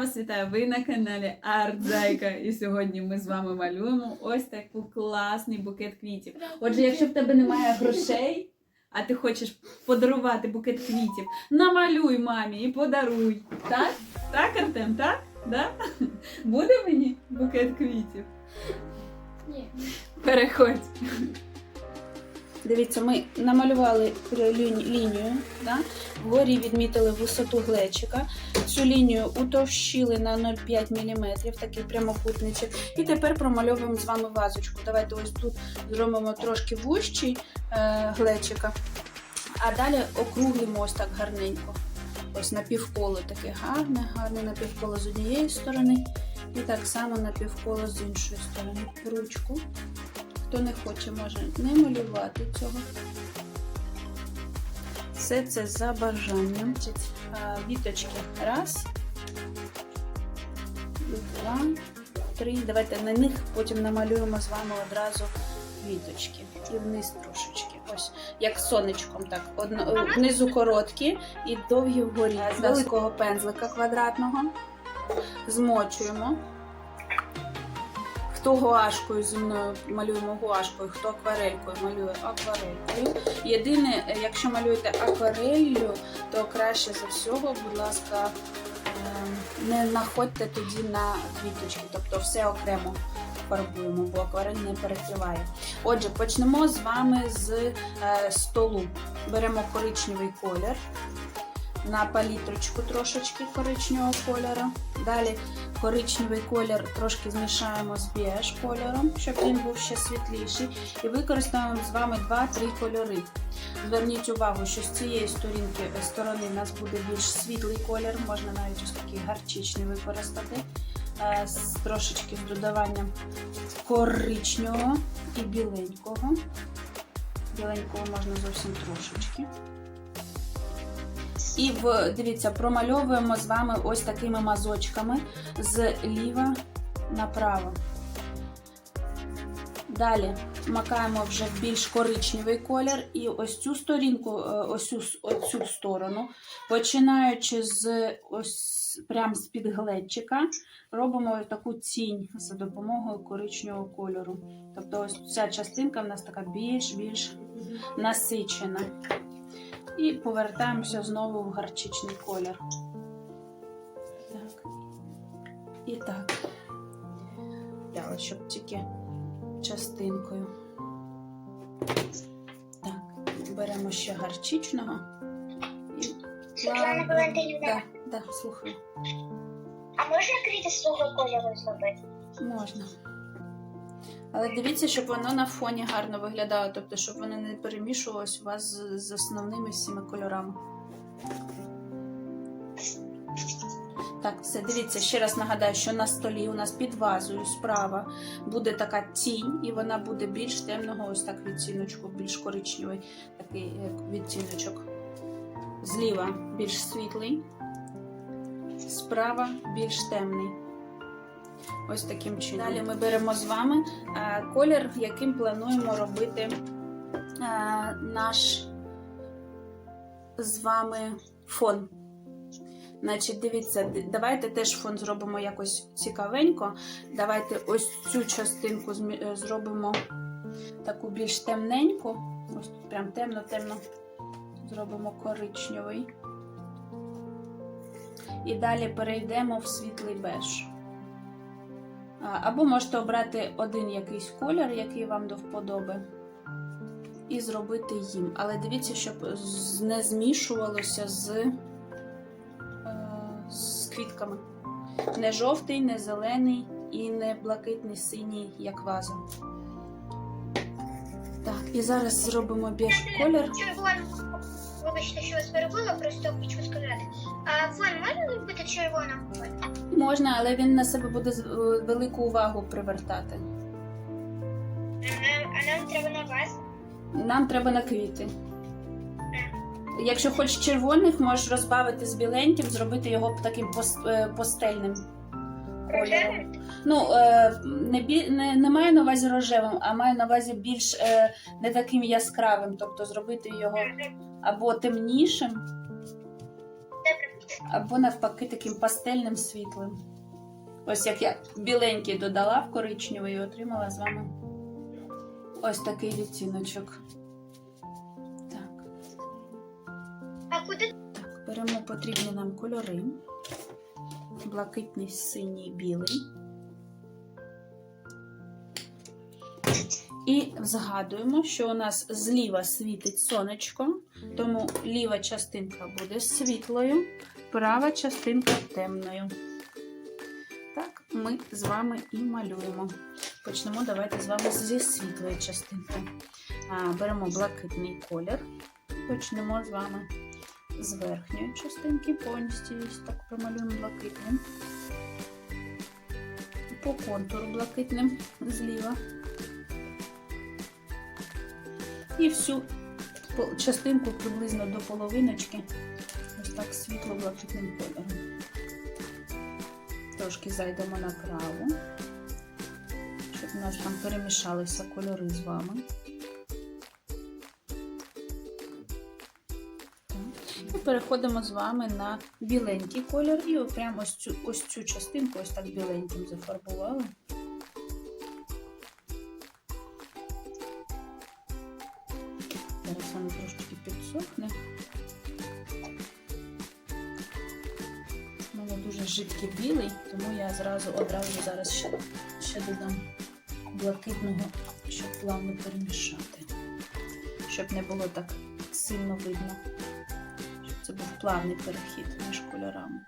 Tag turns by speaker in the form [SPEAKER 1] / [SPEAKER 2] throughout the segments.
[SPEAKER 1] вас вітаю! Ви на каналі Артзайка. І сьогодні ми з вами малюємо ось такий класний букет квітів. Отже, якщо в тебе немає грошей, а ти хочеш подарувати букет квітів, намалюй мамі і подаруй. Так? Так, Артем, так? Да? Буде мені букет квітів?
[SPEAKER 2] Ні.
[SPEAKER 1] Переходь. Дивіться, ми намалювали лінію, да? вгорі відмітили висоту глечика. Цю лінію утовщили на 0,5 мм, такий прямокутничок. І тепер промальовуємо з вами вазочку. Давайте ось тут зробимо трошки вущий е, глечика, а далі округлимо ось так гарненько. Ось напівколо таке гарне, гарне напівколо з однієї сторони. І так само напівколо з іншої сторони. Ручку. Хто не хоче, може не малювати цього. Все це за бажанням. Віточки. Раз. Два. Три. Давайте на них потім намалюємо з вами одразу віточки. І вниз трошечки. Ось, як сонечком, так. Одно, внизу короткі і довгі вгорі. З великого пензлика квадратного. Змочуємо. Хто гуашкою зі мною малюємо гуашкою, хто акварелькою малює акварелькою. Єдине, якщо малюєте акварелью, то краще за всього, будь ласка, е, не находьте тоді на квіточки, тобто все окремо фарбуємо, бо акварель не перекриває. Отже, почнемо з вами з е, столу. Беремо коричневий колір. На палітрочку трошечки коричневого кольору. Далі коричневий колір трошки змішаємо з біж кольором, щоб він був ще світліший. І використаємо з вами 2-3 кольори. Зверніть увагу, що з цієї сторінки, сторони у нас буде більш світлий колір, можна навіть ось такий гарчичний використати. е, З трошечки з додаванням коричневого і біленького. Біленького можна зовсім трошечки. І в, дивіться, промальовуємо з вами ось такими мазочками з ліва направо. Далі макаємо вже в більш коричневий колір і ось цю сторінку, е, ось цю, сторону, починаючи з ось прям з під глечика, робимо таку тінь за допомогою коричневого кольору. Тобто ось ця частинка в нас така більш-більш насичена. І повертаємося знову в гарчичний колір. Так. І так. Я щоб тільки частинкою. Так, беремо ще гарчичного. І
[SPEAKER 2] Світлана Валентинівна,
[SPEAKER 1] Да, да, слухаю.
[SPEAKER 2] а можна квіти з того кольору зробити?
[SPEAKER 1] Можна. Але дивіться, щоб воно на фоні гарно виглядало, тобто, щоб воно не перемішувалось у вас з, основними всіми кольорами. Так, все, дивіться, ще раз нагадаю, що на столі у нас під вазою справа буде така тінь, і вона буде більш темного, ось так відтіночку, більш коричневий такий відтіночок. Зліва більш світлий, справа більш темний. Ось таким чином. Далі ми беремо з вами е, колір, яким плануємо робити е, наш з вами фон. Значить, дивіться, давайте теж фон зробимо якось цікавенько. Давайте ось цю частинку е, зробимо таку більш темненьку. Ось тут прям темно-темно. Зробимо коричневий. І далі перейдемо в світлий беж. Або можете обрати один якийсь колір, який вам до вподоби, і зробити їм. Але дивіться, щоб не змішувалося з, е, з квітками. Не жовтий, не зелений і не блакитний синій, як ваза. Так, і зараз зробимо біж колір.
[SPEAKER 2] Вибачте, що вас перебила, просто хочу сказати. Фон можна робити червоного кольору?
[SPEAKER 1] Можна, але він на себе буде е, велику увагу привертати.
[SPEAKER 2] А нам, а нам треба на вас.
[SPEAKER 1] Нам треба на квіти. Якщо хочеш червоних, можеш розбавити з біленьким, зробити його таким пос- е, пастельним кольором.
[SPEAKER 2] Рожевим?
[SPEAKER 1] Ну, е, не, бі, не, не маю на увазі рожевим, а маю на увазі більш е, не таким яскравим, тобто зробити його або темнішим. Або навпаки таким пастельним світлим. Ось як я біленький додала в коричневий і отримала з вами ось такий відтіночок. Так,
[SPEAKER 2] А куди?
[SPEAKER 1] так, беремо потрібні нам кольори. Блакитний, синій, білий. І згадуємо, що у нас зліва світить сонечко, тому ліва частинка буде світлою, права частинка темною. Так, ми з вами і малюємо. Почнемо давайте з вами зі світлої частинки. Беремо блакитний колір. Почнемо з вами з верхньої частинки, повністю так промалюємо блакитним. По контуру блакитним зліва. І всю частинку приблизно до половиночки так світло-блакитним кольором. Трошки зайдемо направо, щоб у нас там перемішалися кольори з вами. І переходимо з вами на біленький колір і прямо ось цю, ось цю частинку ось так біленьким зафарбували. Зараз воно трошки підсохне. Жидкий білий, тому я зразу одразу зараз ще, ще додам блакитного, щоб плавно перемішати. Щоб не було так сильно видно. Щоб це був плавний перехід між кольорами.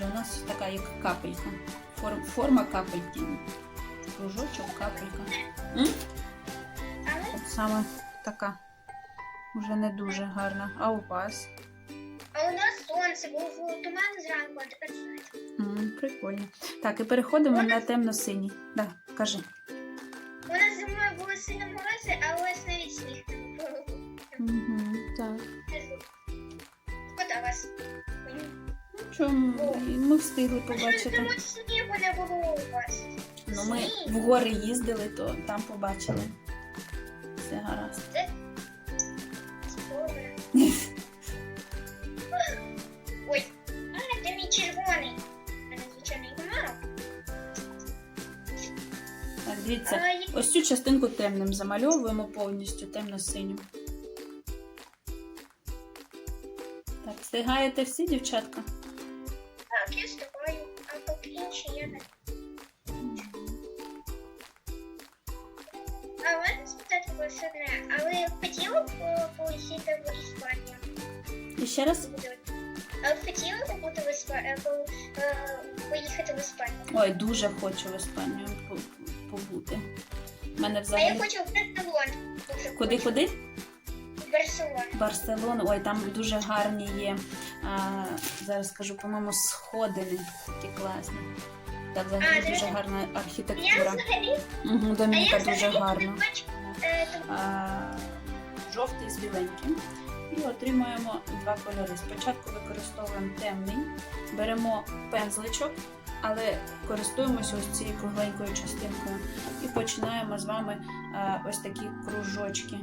[SPEAKER 1] У нас така як капелька. Форм, форма капельки. Кружочок, капелька. М? От саме така. Уже не дуже гарна. А у вас?
[SPEAKER 2] а у нас сонце, був туман зранку, а тепер сонце.
[SPEAKER 1] М, прикольно. Так, і переходимо на темно-синій. Да, кажи.
[SPEAKER 2] У нас зимою були сильно морози, а у вас навіть сніг не було.
[SPEAKER 1] Угу, так.
[SPEAKER 2] От а вас.
[SPEAKER 1] Чому? Ми встигли побачити.
[SPEAKER 2] тому снігу не було у вас?
[SPEAKER 1] Ну, ми в гори їздили, то там побачили. Все гаразд.
[SPEAKER 2] Добре. Ой, а, де мій червоний? Мене звичайний мало.
[SPEAKER 1] Так, дивіться. Ось цю частинку темним замальовуємо повністю темно-синю. Так, встигаєте всі, дівчатка?
[SPEAKER 2] Я з тобою, а поки я не. А спитати вас одне, а ви хотіли б поїхати в Іспанію?
[SPEAKER 1] І ще раз.
[SPEAKER 2] А ви хотіли б бути в Іспанії, поїхати в Іспанію?
[SPEAKER 1] Ой, дуже хочу в Іспанію по- побути. У мене
[SPEAKER 2] А я
[SPEAKER 1] взагалі.
[SPEAKER 2] хочу в Барселону. Дуже
[SPEAKER 1] Куди
[SPEAKER 2] хочу. В Барселону.
[SPEAKER 1] Барселона. Ой, там дуже гарні є. А, зараз скажу, по-моєму, сходини такі класні. Там взагалі
[SPEAKER 2] до
[SPEAKER 1] дуже гарна архітектура.
[SPEAKER 2] взагалі,
[SPEAKER 1] Угу,
[SPEAKER 2] а я
[SPEAKER 1] дуже гарна.
[SPEAKER 2] е,
[SPEAKER 1] а, жовтий з біленьким. І отримуємо два кольори. Спочатку використовуємо темний, беремо пензличок, але користуємося ось цією кругленькою частинкою. І починаємо з вами а, ось такі кружочки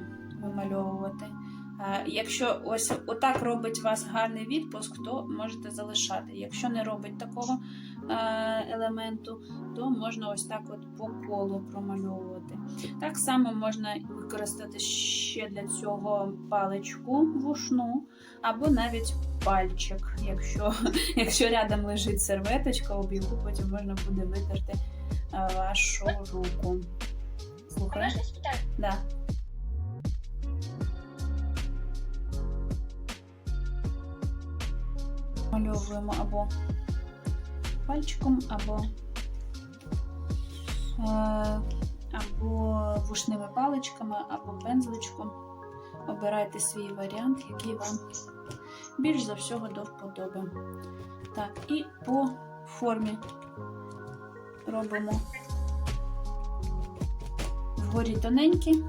[SPEAKER 1] вимальовувати. А, Якщо ось отак робить вас гарний відпуск, то можете залишати. Якщо не робить такого елементу, то можна ось так от по колу промальовувати. Так само можна використати ще для цього паличку вушну, або навіть пальчик, якщо, якщо рядом лежить серветочка, об яку потім можна буде витерти вашу руку. Слухай,
[SPEAKER 2] можна спитати?
[SPEAKER 1] да. Мальовуємо або пальчиком, або, е, або вушними паличками, або пензличком. Обирайте свій варіант, який вам більш за всього до вподоби. Так, і по формі робимо вгорі тоненькі,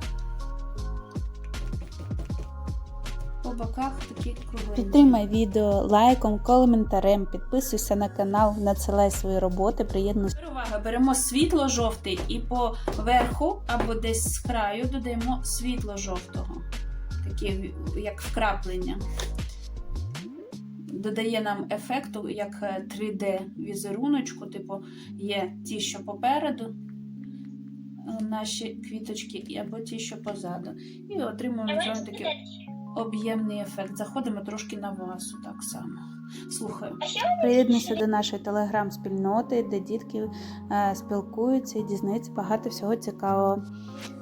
[SPEAKER 1] боках такі круги.
[SPEAKER 3] Підтримай відео лайком, коментарем, підписуйся на канал, надсилай свої роботи, приєднуйся.
[SPEAKER 1] Увага, беремо світло жовтий і по верху або десь з краю додаємо світло жовтого, такі як вкраплення. Додає нам ефекту як е, 3D візеруночку, типу є ті, що попереду, е, наші квіточки, або ті, що позаду. І отримуємо з вами такий об'ємний ефект. Заходимо трошки на вазу так само. Слухаю.
[SPEAKER 3] Приєднуйся до нашої телеграм-спільноти, де дітки е, спілкуються і дізнаються багато всього цікавого.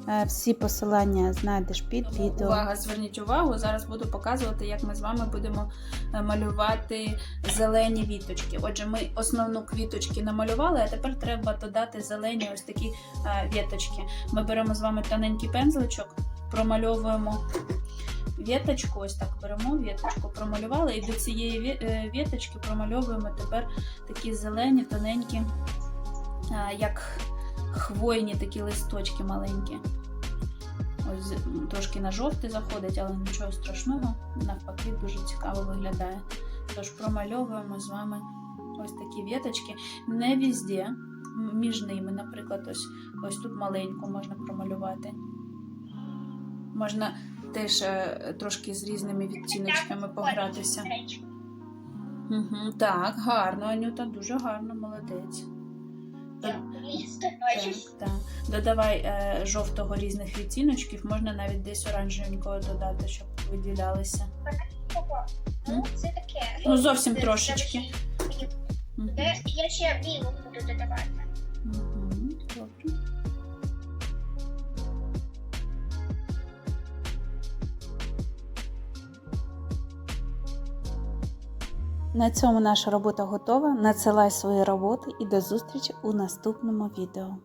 [SPEAKER 3] Е, всі посилання знайдеш під відео.
[SPEAKER 1] Увага, зверніть увагу. Зараз буду показувати, як ми з вами будемо е, малювати зелені віточки. Отже, ми основну квіточки намалювали, а тепер треба додати зелені ось такі е, віточки. Ми беремо з вами тоненький пензличок, промальовуємо віточку, ось так беремо віточку, промалювали, і до цієї е, віточки промальовуємо тепер такі зелені, тоненькі, як хвойні такі листочки маленькі. Ось трошки на жовтий заходить, але нічого страшного. Навпаки, дуже цікаво виглядає. Тож промальовуємо з вами ось такі віточки. Не візде, між ними, наприклад, ось, ось тут маленьку можна промалювати. Можна теж е, трошки з різними відтіночками погратися. Угу, так, гарно, Анюта, дуже гарно, молодець. Так, так. Додавай е, жовтого різних відтіночків, можна навіть десь оранжевенького додати, щоб виділялися.
[SPEAKER 2] Ну, це таке.
[SPEAKER 1] Ну, зовсім трошечки.
[SPEAKER 2] Е, Я ще білу буду додавати.
[SPEAKER 3] На цьому наша робота готова. Надсилай свої роботи і до зустрічі у наступному відео.